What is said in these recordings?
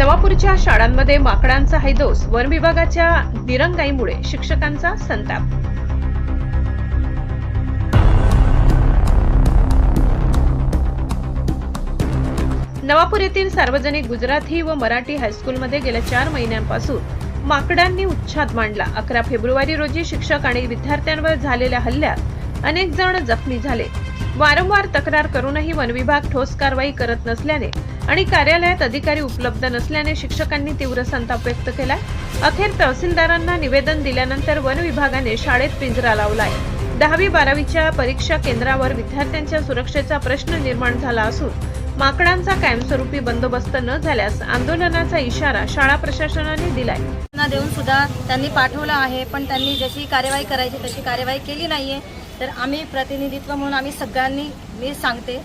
नवापूरच्या शाळांमध्ये माकडांचा हैदोस वन विभागाच्या दिरंगाईमुळे शिक्षकांचा संताप. नवापूर येथील सार्वजनिक गुजराती व मराठी हायस्कूलमध्ये गेल्या चार महिन्यांपासून माकडांनी उच्छाद मांडला. अकरा फेब्रुवारी रोजी शिक्षक आणि विद्यार्थ्यांवर झालेल्या हल्ल्यात अनेक जण जखमी झाले. वारंवार तक्रार करूनही वनविभाग ठोस कारवाई करत नसल्याने आणि कार्यालयात अधिकारी उपलब्ध नसल्याने शिक्षकांनी तीव्र संताप व्यक्त केलाय. अखेर तहसीलदारांना निवेदन दिल्यानंतर वन विभागाने शाळेत पिंजरा लावलाय. दहावी बारावीच्या परीक्षा केंद्रावर विद्यार्थ्यांच्या सुरक्षेचा प्रश्न निर्माण झाला असून माकडांचा कायमस्वरूपी बंदोबस्त न झाल्यास आंदोलनाचा इशारा शाळा प्रशासनाने दिलाय. देऊन सुद्धा त्यांनी पाठवलं आहे पण त्यांनी जशी कार्यवाही करायची तशी कार्यवाही केली नाहीये. तर आम्ही प्रतिनिधित्व म्हणून आम्ही सगळ्यांनी मी सांगते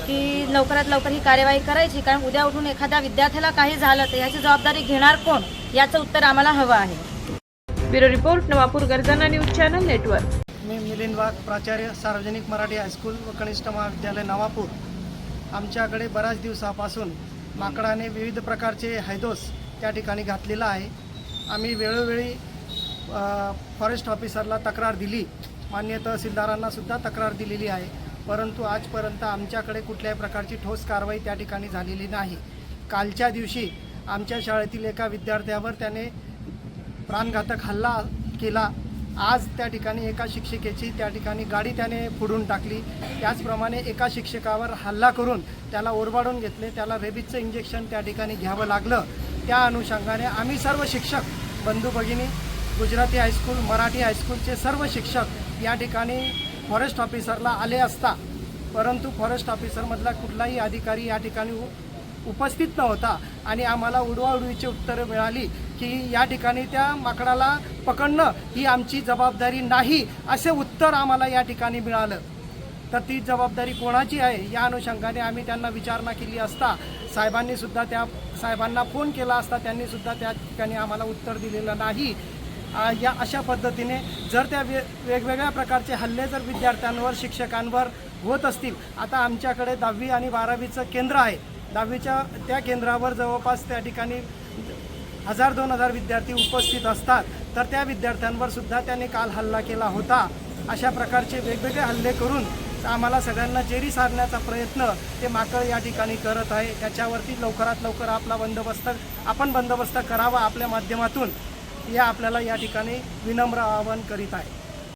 की लवकरात लवकर ही कार्यवाही करायची कारण उद्या उठून एखाद्या विद्यार्थ्याला काही झालं तर याची जबाबदारी घेणार कोण? याचं उत्तर आम्हाला हवं आहे. Bureau report Navapur Garjana news channel network. मी मिलिंद वाघ प्राचार्य सार्वजनिक मराठी हायस्कूल व कनिष्ठ महाविद्यालय नवापूर. आमच्याकडे बऱ्याच दिवसापासून माकडाने विविध प्रकारचे हैदोस त्या ठिकाणी घातलेला आहे. आम्ही वेळोवेळी फॉरेस्ट ऑफिसरला तक्रार दिली. मान्य तहसीलदारांना सुद्धा तक्रार दिलेली आहे. परंतु आजपर्यंत आमच्याकडे कुठल्याही प्रकारची ठोस कारवाई त्या ठिकाणी झालेली नाही. कालच्या दिवशी आमच्या शाळेतील एका विद्यार्थ्यावर त्याने प्राणघातक हल्ला केला. आज त्या ठिकाणी एका शिक्षिकेची त्या ठिकाणी गाडी त्याने फोडून टाकली. त्याचप्रमाणे एका शिक्षकावर हल्ला करून त्याला ओरबाडून घेतले. त्याला रेबीजचं इंजेक्शन त्या ठिकाणी घ्यावं लागलं. त्या अनुषंगाने आम्ही सर्व शिक्षक बंधू भगिनी गुजराती हायस्कूल मराठी हायस्कूलचे सर्व शिक्षक या ठिकाणी फॉरेस्ट ऑफिसरला आले असता परंतु फॉरेस्ट ऑफिसरमधला कुठलाही अधिकारी या ठिकाणी उपस्थित नव्हता आणि आम्हाला उडवाउडवीची उत्तरं मिळाली की या ठिकाणी त्या माकडाला पकडणं ही आमची जबाबदारी नाही असे उत्तर आम्हाला या ठिकाणी मिळालं. तर ती जबाबदारी कोणाची आहे या अनुषंगाने आम्ही त्यांना विचारणा केली असता साहेबांनीसुद्धा त्या साहेबांना फोन केला असता त्यांनीसुद्धा त्या ठिकाणी आम्हाला उत्तर दिलेलं नाही. या अशा पद्धतीने जर त्या वे वेगवेगळ्या प्रकारचे हल्ले जर विद्यार्थ्यांवर शिक्षकांवर होत असतील आता आमच्याकडे दहावी आणि बारावीचं केंद्र आहे. दहावीच्या त्या केंद्रावर जवळपास त्या ठिकाणी हजार दोन हजार विद्यार्थी उपस्थित असतात. तर त्या विद्यार्थ्यांवर सुद्धा त्याने काल हल्ला केला होता. अशा प्रकारचे वेगवेगळे हल्ले करून आम्हाला सगळ्यांना जेरी सारण्याचा प्रयत्न ते माकळ या ठिकाणी करत आहे. त्याच्यावरती लवकरात लवकर आपला बंदोबस्त आपण बंदोबस्त करावा आपल्या माध्यमातून. या आपल्याला या ठिकाणी विनम्र आवाहन करीत आहे.